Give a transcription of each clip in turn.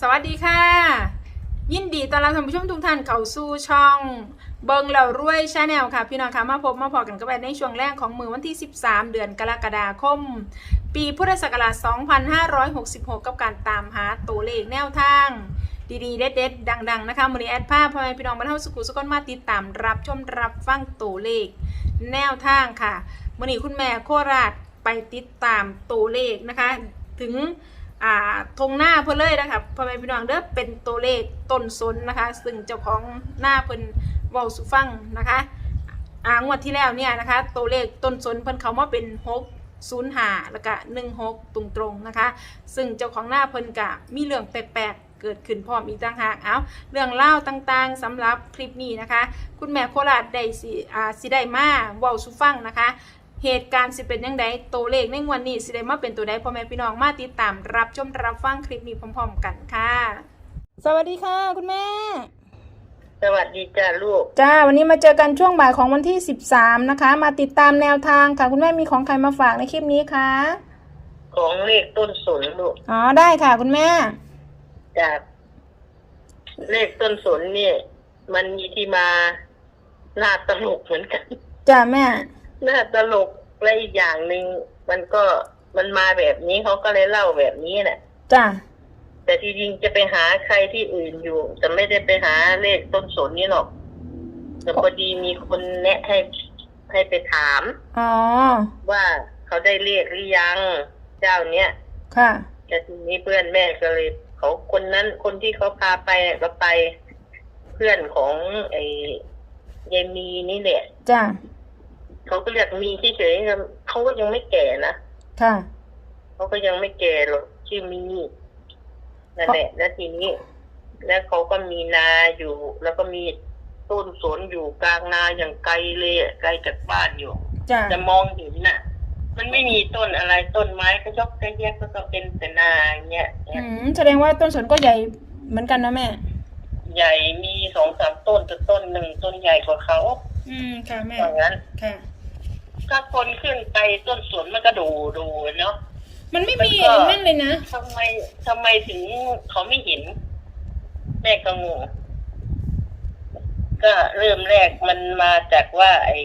สวัสดีค่ะ ยินดีต้อนรับท่านผู้ชมทุกท่านเข้าสู่ช่อง เบิงเหล่ารวยชาแนลค่ะ พี่น้องคะมาพบมาพอกันกับแอนในช่วงแรกของมือวันที่ 13 เดือนกรกฎาคม ปีพุทธศักราช 2566 กับการตามหาตัวเลขแนวทาง ดีๆ เด็ดๆ ดัง ๆ นะคะมือนี้แอดภาพพ่อแม่พี่น้องบรรเทาสุขุสุขนมาติดตามรับชมรับฟังตัวเลข แนวทางค่ะมือนี้คุณแม่โคราชไปติดตามตัวเลขนะคะ ถึง อ่าทงหน้าเพื่อเลยนะคะพ่อแม่พี่น้องเด้อเป็นตัวเลขต้นสนนะคะ ซึ่งเจ้าของหน้าเพิ่นเว้าสุฟังนะคะอ่างวดที่แล้วเนี่ยนะคะ ตัวเลขต้นสนเพิ่นเขามาเป็น6 0 5แล้วก็16ตรงตรงๆนะคะ ซึ่งเจ้าของหน้าเพิ่นกะมีเรื่องแปลกๆเกิดขึ้นพร้อมอีกต่างหากเอาเรื่องเล่าต่างๆสำหรับคลิปนี้นะคะ คุณแม่โคราชได้สิอ่าสิได้มาเว้าสุฟังนะคะ เหตุการณ์สิเป็นยังไงตัวเลขในงวันนี้สิได้มาเป็นตัวใดพ่อแม่พี่น้องมาติดตามรับชมรับฟังคลิปนี้พร้อม ๆ กันค่ะ สวัสดีค่ะ คุณแม่ สวัสดีจ้าลูก จ้า วันนี้มาเจอกันช่วงบ่ายของวันที่ 13 นะคะ มาติดตามแนวทางค่ะ คุณแม่มีของใครมาฝากในคลิปนี้คะของเลขต้นสนลูกอ๋อได้ค่ะ คุณแม่จากเลขต้นสนเนี่ย มันมีที่มาหน้าตลกเหมือนกัน จ้าแม่ห น้าตลกและอีกอย่างหนึ่งมันก็มันมาแบบนี้เขาก็เลยเล่าแบบนี้แหละจ้าแต่ที่จริงจะไปหาใครที่อื่นอยู่แต่ไม่ได้ไปหาเลขต้นสนนี่หรอกแต่พอดีมีคนแนะให้ให้ไปถาม อ๋อ ว่าเขาได้เลขหรือยัง เจ้าเนี้ย ค่ะ แต่ทีนี้เพื่อนแม่ก็เลยเขาคนนั้นคนที่เขาพาไปเนี่ยก็ไปเพื่อนของไอ้ยายมีนี่แหละ จ้า เขาก็เรียกมีเฉยๆเขาก็ยังไม่แก่นะค่ะเขาก็ยังไม่แก่หรอกชื่อมีนั่นแหละแล้วทีนี้ แล้วเขาก็มีนาอยู่ แล้วก็มีต้นสนอยู่กลางนาอย่างไกลเลยอะไกลจากบ้านอยู่จ้าจะมองเห็นน่ะ มันไม่มีต้นอะไรต้นไม้ก็ยกกระแยกก็ก็เป็นแต่นาอย่างเงี้ยอืมแสดงว่าต้นสนก็ใหญ่เหมือนกันนะแม่ ใหญ่มีสองสามต้นแต่ต้นหนึ่งต้นใหญ่กว่าเขาอืมค่ะแม่อย่างนั้นค่ะ ถ้าคนขึ้นไปต้นสวนมันก็ดูดูเนาะมันไม่มีมันก็นั่นเลยนะทำไมทำไมถึงเขาไม่เห็น แม่ก็งงก็เริ่มแรกมันมาจากว่า ไอ้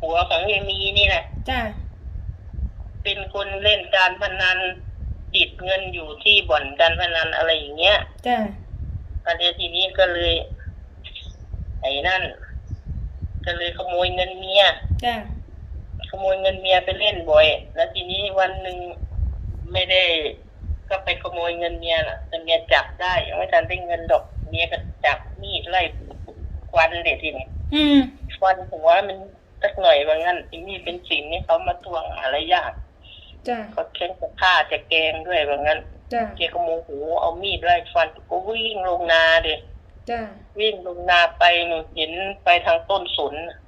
หัวของยายมีนี่แหละจ้าเป็นคนเล่นการพนันติดเงินอยู่ที่บ่อนการพนันอะไรอย่างเงี้ยจ้าประเดี๋ยวทีนี้ก็เลย ไอ้นั่น ก็เลยขโมยเงินเมีย จ้าขโมยเงินเมียไปเล่นบ่อย แล้วทีนี้วันหนึ่งไม่ได้ ก็ไปขโมยเงินเมียน่ะแต่เมียจับได้ยังไม่ทันได้เงินดอกเมียก็จับมีดไล่ควันเด็ดทีนี้อืมควันหัวมันสักหน่อยว่างั้นที่นี่เป็นสินนี่เขามาทวงอะไรยากจ้าเขาเค้นจะฆ่าจะแกงด้วยว่างั้นจ้าเกียก็โมโหเอามีดไล่ฟันก็วิ่งลงนาเด็จ้าวิ่งลงนาไปหนูเห็นไปทางต้นสนน่ะ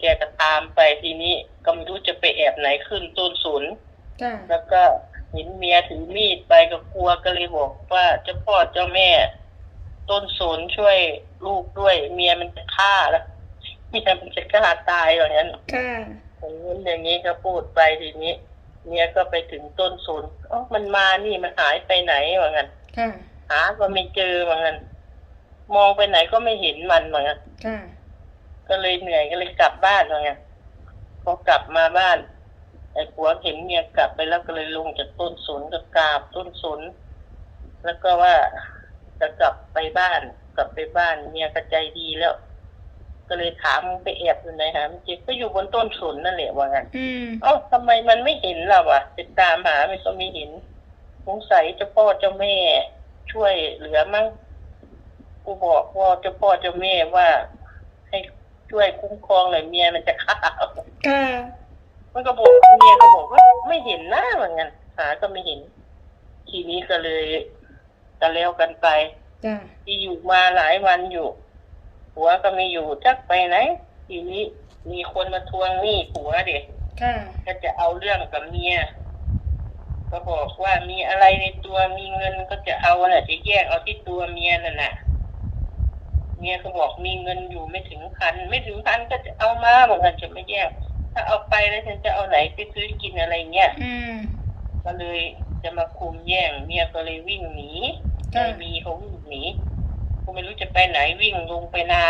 แกก็ตามไปทีนี้ก็ไม่รู้จะไปแอบไหนขึ้นต้นสนจ้าแล้วก็เห็นเมียถือมีดไปก็กลัวก็เลยบอกว่าเจ้าพ่อเจ้าแม่ ต้นสนช่วยลูกด้วย เมียมันจะฆ่าแล้วเมียมันจะฆ่าตายอย่างนั้นค่ะอย่างนี้อย่างนี้ก็พูดไปทีนี้ เมียก็ไปถึงต้นสนอ๋อมันมานี่มันหายไปไหนว่างั้นค่ะหาก็ไม่เจอว่างั้นมองไปไหนก็ไม่เห็นมันว่างั้นค่ะ ก็เลยเหนื่อยก็เลยกลับบ้านว่างั้นพอกลับมาบ้าน ไอ้ผัวเห็นเมียกลับไปแล้วก็เลยลงจากต้นสนก็กราบต้นสนแล้วก็ว่าจะกลับไปบ้าน กลับไปบ้านเมียก็ใจดีแล้ว ก็เลยถามมึงไปแอบอยู่ไหนหาไม่เจอก็อยู่บนต้นสนนั่นแหละว่างั้นอืมเอ้าทำไมมันไม่เห็นเราอะติดตามหามันก็ไม่เห็นสงสัยเจ้าพ่อเจ้าแม่ช่วยเหลือมั้งกูบอกว่าเจ้าพ่อเจ้าแม่ว่าให้ ช่วยคุ้มครองหน่อยเมียมันจะฆ่าค่ะมันก็บอกเมียก็บอกว่าไม่เห็นหน้าเหมือนกันหาก็ไม่เห็น ทีนี้ก็เลยก็แล้วกันไปจ้าที่อยู่มาหลายวันอยู่ผัวก็ไม่อยู่จักไปไหนทีนี้มีคนมาทวงหนี้ผัวเด็กค่ะก็จะเอาเรื่องกับเมียก็บอกว่ามีอะไรในตัวมีเงินก็จะเอาแหละจะแยกเอาที่ตัวเมียนั่นแหละ เมียก็บอกมีเงินอยู่ไม่ถึงพันไม่ถึงพันก็จะเอามาบอกกันจะไม่แยก ถ้าเอาไปแล้วฉันจะเอาไหนไปซื้อกินอะไรเงี้ยอืมก็เลยจะจะมาคุมแย่งเมียก็เลยวิ่งหนีค่ะไม่มีเขาวิ่งหนีกูไม่รู้จะไปไหนวิ่งลงไปนา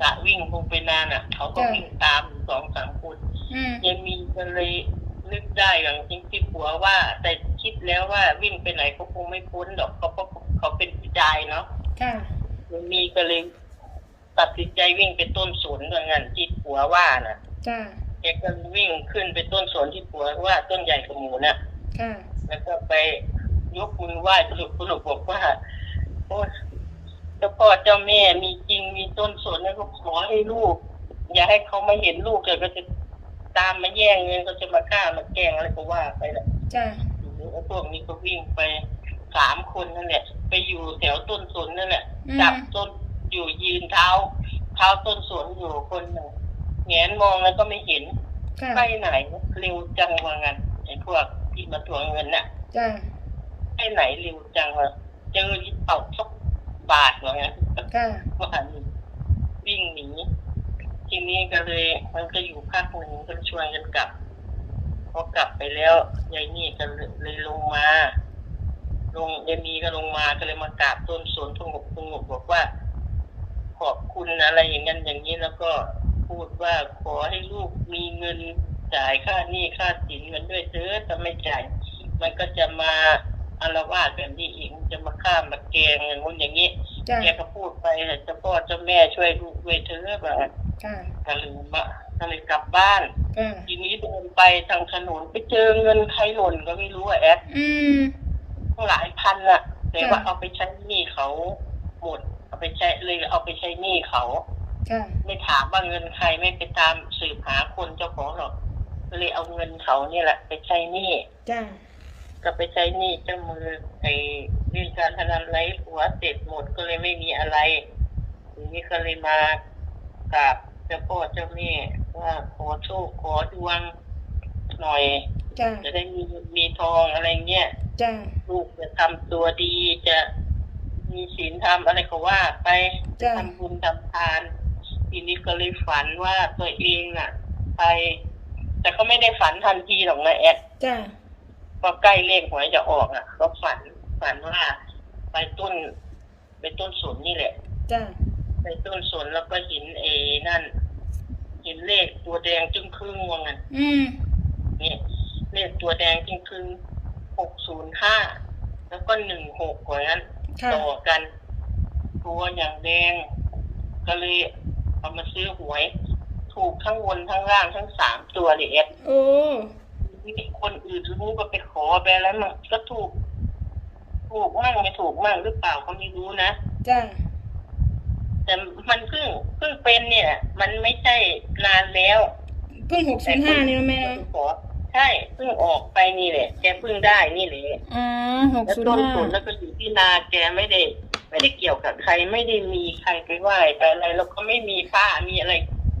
กะวิ่งลงไปนาน่ะ เขาก็วิ่งตามสองสามคนอืมยังมีก็เลยนึกได้อย่างจริงที่ผัวว่า แต่คิดแล้วว่าวิ่งไปไหนเขาคงไม่พ้นหรอกเขาเพราะเขาเป็นผู้ชายเนาะ ค่ะยังมีก็เลยตัดสินใจวิ่งไปต้นสนว่างั้นที่ผัวว่าน่ะจ้าแกก็วิ่งขึ้นไปต้นสนที่ผัวว่าต้นใหญ่กว่าหมูน่ะค่ะ แล้วก็ไปยกมือไหว้สรุปสรุปบอกว่าโอ้ยเจ้าพ่อเจ้าแม่มีจริงมีต้นสนแล้วก็ขอให้ลูก อย่าให้เขามาเห็นลูกเกิดก็จะตามมาแย่งเงินก็จะมาฆ่ามาแกล้งอะไรก็ว่าไปแหละจ้าไอ้พวกนี้ก็วิ่งไป สามคนนั่นแหละ ไปอยู่แถวต้นสนนั่นแหละอืมจับต้นอยู่ยืนเท้า เท้าต้นสนอยู่คนหนึ่งแงนมองแล้วก็ไม่เห็นค่ะไปไหนเร็วจังว่างั้นไอ้พวกที่มาทวงเงินน่ะจ้าไปไหนเร็วจังวะเจอที่เป่าสักบาทว่างั้นค่ะว่าหันวิ่งหนีทีนี้ก็เลย มันก็อยู่ภาคหนึ่งก็ชวนกันกลับพอกลับไปแล้วยายนี่ก็เลยลงมา ลงยายมีก็ลงมาก็เลยมากราบต้นสนทงบทงบบอกว่า ขอบคุณอะไรอย่างนั้นอย่างนี้แล้วก็พูดว่าขอให้ลูกมีเงินจ่ายค่าหนี้ค่าสินเงินด้วยเถอะถ้าไม่จ่าย มันก็จะมาอารวาสแบบนี้อีกมันจะมาฆ่ามาแกล้งอย่างนู้นอย่างนี้จ้าแกก็พูดไปเจ้าพ่อเจ้าแม่ช่วยลูกด้วยเถอะแบบค่ะก็เลยมาก็เลยกลับบ้านค่ะทีนี้เดินไปทางถนนไปเจอเงินใครหล่นก็ไม่รู้อะแอด อืมตั้ งหลายพันอะแต่ว่าค่ะเอาไปใช้หนี้เขาหมด เอาไปใช้เลยเอาไปใช้หนี้เขาค่ะไม่ถามว่าเงินใครไม่ไปตามสืบหาคนเจ้าของหรอกก็เลยเอาเงินเขาเนี่ยแหละ ไปใช้หนี้จ้าก็ไปใช้หนี้เจ้ามือไอ้เรื่องการพนันไร้หัวเสร็จหมดก็เลยไม่มีอะไรทีนี้ก็เลยมากราบเจ้าพ่อเจ้าแม่ว่าขอโชคขอดวงหน่อยจ้าจะได้มีเงินมีทองอะไรเงี้ย จ้าลูกจะทำตัวดีจะมีศีลธรรมอะไรก็ว่าไปจ้าทำบุญทำทาน ทีนี้ก็เลยฝันว่าตัวเองน่ะ ไป แต่ก็ไม่ได้ฝันทันทีหรอกนะแอดจ้าพอใกล้เลขหวยจะออกอะ ก็ฝันฝันว่า ไปต้น ไปต้นสนนี่แหละ จ้าไปต้นสนแล้วก็เห็นเอนั่น เห็นเลขตัวแดงจึงครึ่งว่างั้นอืม เนี่ยเลขตัวแดงจึงครึ่ง หกศูนย์ห้าแล้วก็หนึ่งหกว่างั้นค่ะต่อกัน ตัวอย่างแดง ก็เลยเอามาซื้อหวย ถูกทั้งบนทั้งล่างทั้งสามตัวเลยเอ็ดโอ้มีคนอื่นรู้ก็ไปขอไปแล้วมันก็ถูก ถูกมั่งไม่ถูกมั่งหรือเปล่าก็ไม่รู้นะจ้าแต่มันเพิ่งเพิ่งเป็นเนี่ย มันไม่ใช่นานแล้ว เพิ่งหกศูนย์ห้านี่นะแม่เนาะขอ ใช่เพิ่งออกไปนี่แหละแกเพิ่งได้นี่แหละอ๋อหกแล้วศูนต้นย์ห้าสนแล้วก็อยู่ที่นาแกไม่ได้ ไม่ได้เกี่ยวกับใครไม่ได้มีใครไปไหว้ไปอะไรแล้วก็ไม่มีผ้ามีอะไร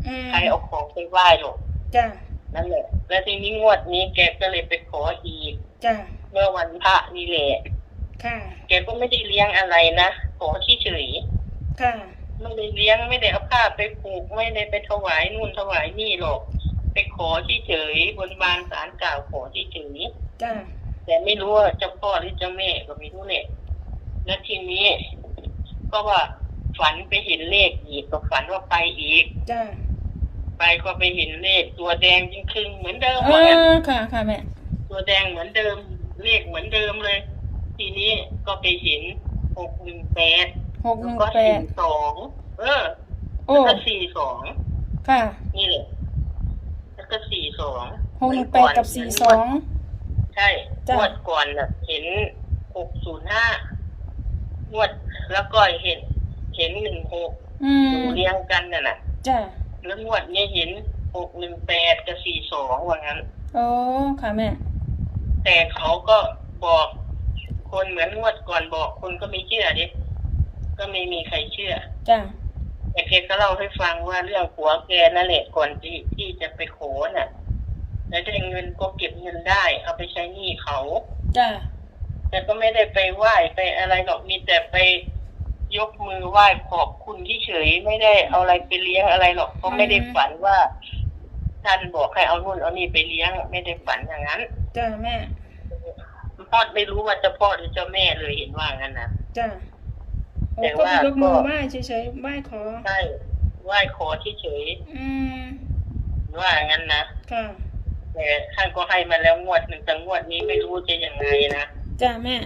อืมใครเอาของไปไหว้หรอกจ้านั่นแหละ แล้วทีนี้งวดนี้แกก็เลยไปขออีก จ้าเมื่อวันพระนี่แหละ ค่ะ แกก็ไม่ได้เลี้ยงอะไรนะขอที่เฉยค่ะไม่ได้เลี้ยงไม่ได้เอาผ้าไปผูกไม่ได้ไปถวายนู่นถวายนี่หรอก ไปขอที่เฉยบนบานสารกล่าวขอที่เฉยจ้าแต่ไม่รู้ว่าเจ้าพ่อหรือเจ้าแม่ก็ไม่รู้เนี่ยแล้วทีนี้ก็ว่าฝันไปเห็นเลขอีกก็ฝันว่าไปอีก จ้าไปก็ไปเห็นเลขตัวแดงจริงครึ่งเหมือนเดิมเอว่างั้นอค่ะค่ะแม่ตัวแดงเหมือนเดิม เลขเหมือนเดิมเลย ทีนี้ก็ไปเห็นหกหนึ่งแปดหกหแล้วนึ่งก็แปสี่ดสองเออโอ้แล้วก็สี่สองค่ะ นี่แหละ แล้วก็สี่สองหกหนึ่งแปดกับสี่สอง ใช่จ้ะ งวดก่อนน่ะเห็นหกศูนย์ห้างวดแล้วก็เห็น เห็นหนึ่งหกอืมเรียงกันน่ะนะจ้าแล้วงวดเนี้ยเห็นหกหนึ่งแปดกับสี่สองว่างั้น โอ้ค่ะแม่ แต่เขาก็บอกคนเหมือนงวดก่อนบอกคนก็ไม่เชื่อดิก็ไม่มีใครเชื่อ จ้า แต่แกก็เล่าให้ฟังว่าเรื่องผัวแกนั่นแหละก่อนที่ที่จะไปโขนน่ะ แล้วได้เงินก็เก็บเงินได้ เอาไปใช้หนี้เขาจ้าแต่ก็ไม่ได้ไปไหว้ไปอะไรหรอกมีแต่ไปยกมือไหว้ขอบคุณที่เฉยไม่ได้เอาอะไรไปเลี้ยงอะไรหรอกเพราะไม่ได้ฝันว่า ท่านบอกให้เอานู่นเอานี่ไปเลี้ยง ไม่ได้ฝันอย่างนั้นจ้าแม่ฮอดไม่รู้ว่าเจ้าพ่อหรือเจ้าแม่เลยเห็นว่างั้นนะจ้ะโอ้ แต่ก็ว่ายกมือก็ไหว้เฉยๆไหว้ขอใช่ไหว้ขอเฉยอืมๆว่างั้นนะค่ะแต่ท่านก็ให้มาแล้วงวดหนึ่งแต่งวดนี้ไม่รู้จะยังไงนะจ้ะแม่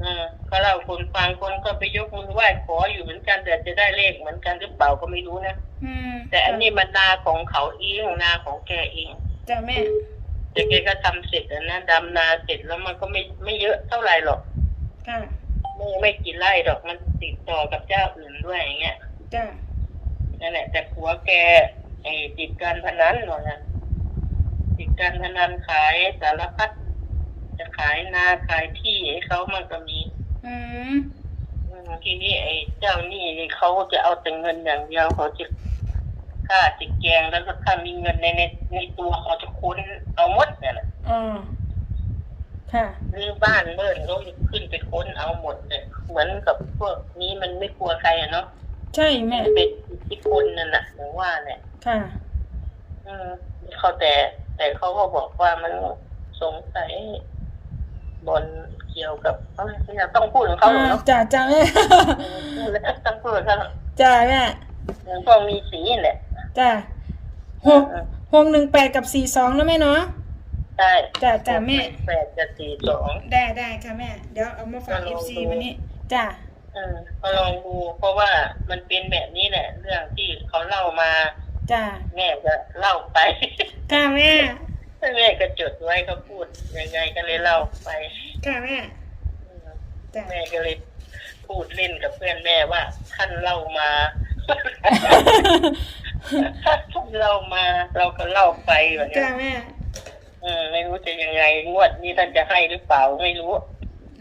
อืมก็เล่าคนฟังคนก็ไปยกมือไหว้ขออยู่เหมือนกันแต่จะได้เลขเหมือนกันหรือเปล่าก็ไม่รู้นะอืมแต่อันนี้มันนาของเขาเองนาของแกเอง จ้ะแม่แต่แกก็ทำเสร็จแล้วนะดำนาเสร็จแล้วมันก็ไม่ไม่เยอะเท่าไหร่หรอกค่ะ ไม่ไม่กี่ไร่หรอกมันติดต่อกับเจ้าอื่นด้วยอย่างเงี้ยจ้ะนั่นแหละแต่ผัวแกไอ้ติดการพนันหรอกนะติดการพนันขายสารพัดจะขายนาขายที่ให้เขามันก็มี อืมอืมทีนี้ไอ้เจ้าหนี้นี่เขาจะเอาแต่เงินอย่างเดียวเขาจะฆ่าจิกแกงแล้วก็ถ้ามีเงินในในในตัวเขาจะค้นเอาหมดเนี่ยแหละอ๋อ ค่ะหรือบ้านเมื่อนเขาจะขึ้นไปค้นเอาหมดเลยเหมือนกับพวกนี้มันไม่กลัวใครอะเนาะใช่แม่เป็นอิทธิพลนั่นแหละอย่างว่าเนี่ยค่ะ อืมเขาแต่ แต่เขาก็บอกว่ามันสงสัยบนเกี่ยวกับเอ้ยอย่าต้องพูดของเขาหรอกเนาะจ้ะจ้ะแม่พูดแล้วต้องพูดกับเขาจ้ะแม่อย่างพวกมีสีนี่แหละจ้ะหกหกหนึ่งแปดกับสี่สองนะแม่เนาะ ใช่จ้ะจ้ะแม่ แปดจะสี่สองได้ได้ค่ะแม่ เดี๋ยวเอามาฝากก็เอลฟองซีดูวันนี้จ้ะเออก็ลองดูเพราะว่ามันเป็นแบบนี้แหละ เรื่องที่เขาเล่ามาจ้ะแม่ก็เล่าไปค่ะแม่แม่ก็จดไว้เขาพูดยังไงก็เลยเล่าไปค่ะแม่อืมจ้ะแม่ก็เลยพูดเล่นกับเพื่อนแม่ว่าท่านเล่ามาท่านเล่ามาเราก็เล่าไปแบบจ้ะนี้แม่ อืมไม่รู้จะยังไงงวดนี้ท่านจะให้หรือเปล่าไม่รู้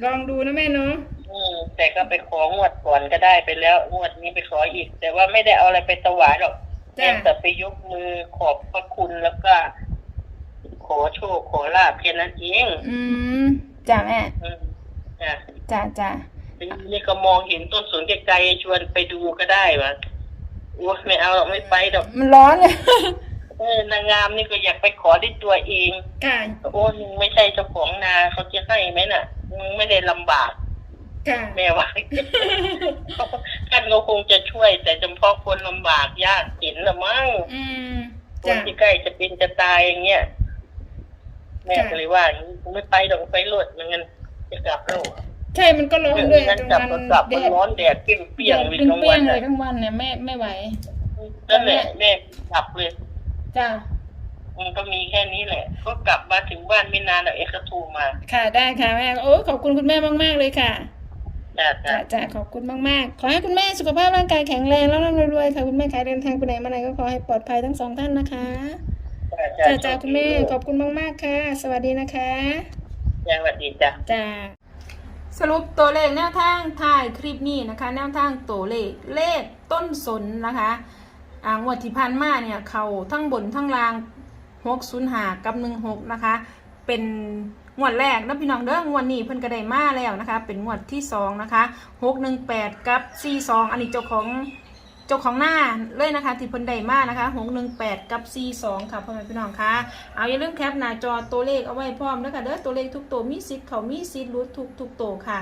ลองดูนะแม่เนาะอืมแต่ก็ไปของวดก่อนก็ได้ไปแล้วงวดนี้ไปขออีก แต่ว่าไม่ได้เอาอะไรไปถวายหรอกจ้ะแต่ไปยกมือขอบพระคุณแล้วก็ ขอโชคขอลาบแค่นั้นเองอืมจ้ะแม่อืมอะจ้ะจ้ะทีนี้ก็มองเห็นต้นสนไกลๆชวนไปดูก็ได้วะโอ้ไม่เอาหรอกไม่ไปหรอกมันร้อนเลย เออนางงามนี่ก็อยากไปขอด้วยตัวเองค่ะโอ้มึงไม่ใช่เจ้าของนาเขาจะให้ไหมน่ะมึงไม่ได้ลำบากค่ะแม่ว่าท่านก็คงจะช่วย แต่เฉพาะคนลำบากยากจนละมั้งอืมคนจ้ะที่ใกล้จะเป็นจะตายอย่างเงี้ยแม่จ้ะก็เลยว่าอย่างนี้กูไม่ไปหรอกไปรถมันงั้นจะกลับแล้วใช่มันก็ร้อนด้วยงั้นกลางกลับวันก็กลับแดมันดร้อนแดดเปรี้ยงแดๆดเลยเปทั้งรี้วัยนงๆเลน่ะยทั้งวันเนี่ยแม่ไม่ไหวนั่นแหละแม่กลับเลย จ้ะมันก็มีแค่นี้แหละ ก็กลับมาถึงบ้านไม่นานแล้วเอ็กซ์ก็โทรมา ค่ะได้ค่ะแม่โอ้ขอบคุณคุณแม่มากๆเลยค่ะจ้าจ้าจ้ะจ้ะขอบคุณมากๆ ขอให้คุณแม่สุขภาพร่างกายแข็งแรงแล้วร่ำรวยๆค่ะคุณแม่ขายเดินทางไปไหนมาไหนก็ขอให้ปลอดภัยทั้งสองท่านนะคะจ้าจ้ะจ้ะคุณแม่ขอบคุณมากๆค่ะ สวัสดีนะคะจ้าสวัสดีจ้าจ้ะสรุปตัวเลขแนวทางถ่ายคลิปนี้นะคะ แนวทางตัวเลขเลขต้นสนนะคะ อ่างวดที่พันมาเนี่ยเขาทั้งบนทั้งล่างหกศูนย์หากับหนึ่งหกนะคะ เป็นงวดแรกนะพี่น้องเด้องวดนี้เพิ่นก็ได้มาแล้วนะคะ เป็นงวดที่สองนะคะหกหนึ่งแปดกับสี่สองอันนี้เจ้าของ จ้าของหน้าเลยนะคะที่เพิ่นได้มานะคะหกหนึ่งแปดกับสี่สองค่ะพ่อแม่พี่น้องคะเอาอย่าลืมแคปหน้าจอตัวเลขเอาไว้พร้อมนะคะเด้อตัวเลขทุกตัวมีสิทเขามีสิทรุดทุกทุกตัวค่ะ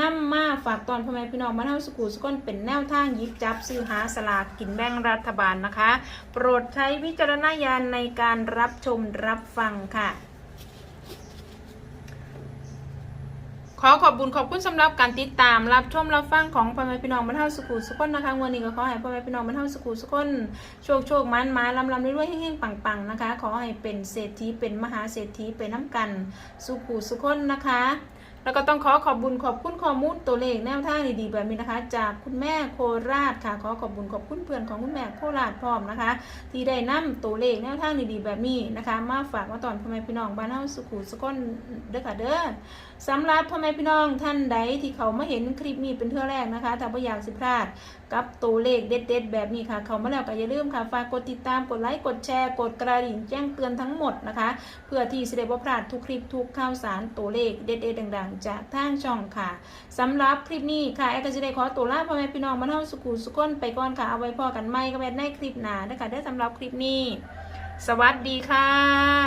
นำมาฝากตอนพ่อแม่พี่น้องมาเท่าสกูสก้นเป็นแนวทางยิบจับซื้อหาสลากกินแบ่งรัฐบาลนะคะ โปรดใช้วิจารณญาณในการรับชมรับฟังค่ะ อขอบคุญขอบคุณสำหรับการติดตามรับชมรับฟังของพ่อแม่พี่น้องบรรเทาสุขุสุขคนนะคะวันนี้ก็ขอให้พ่อแม่พี่น้องบรรเทาสุขุสุขคนโชคโชคมันมาลำลำรวยๆเฮงๆปังๆนะคะ ขอให้เป็นเศรษฐีเป็นมหาเศรษฐีเป็นน้ำกันสุขุสุขคนนะคะ แล้วก็ต้องขอขอบบุญขอบคุณข้อมูลตัวเลขแนวทางดีๆแบบนี้นะคะ จากคุณแม่โคราชค่ะ ขอขอบบุญขอบคุณเพื่อนของคุณแม่โคราชพร้อมนะคะ ที่ได้นำตัวเลขแนวทางดีๆแบบนี้นะคะ มาฝากมาตอนพ่อแม่พี่น้องบ้านเฮาสุขุสุขคนเด้อค่ะเด้อสำหรับพ่อแม่พี่น้องท่านใดที่เขามาเห็นคลิปนี้เป็นเทื่อแรกนะคะถ้าไม่อยากสิพลาดกับตัวเลขเด็ดๆ แบบนี้ค่ะ เขามาแล้วก็อย่าลืมค่ะฝากกดติดตามกดไลค์กดแชร์กดกระดิ่งแจ้งเตือนทั้งหมดนะคะ เพื่อที่จะได้บ่พลาดทุกคลิปทุกข่าวสารตัวเลขเด็ดๆดังๆจากทางช่องค่ะสำหรับคลิปนี้ค่ะแอร์ก็จะได้ขอตัวลาพ่อแม่พี่น้องมาเท่าสุขุสุขนไปก่อนค่ะเอาไว้พอกันไม่ก็แม่ในคลิปหน้านะคะได้สำหรับคลิปนี้ สวัสดีค่ะ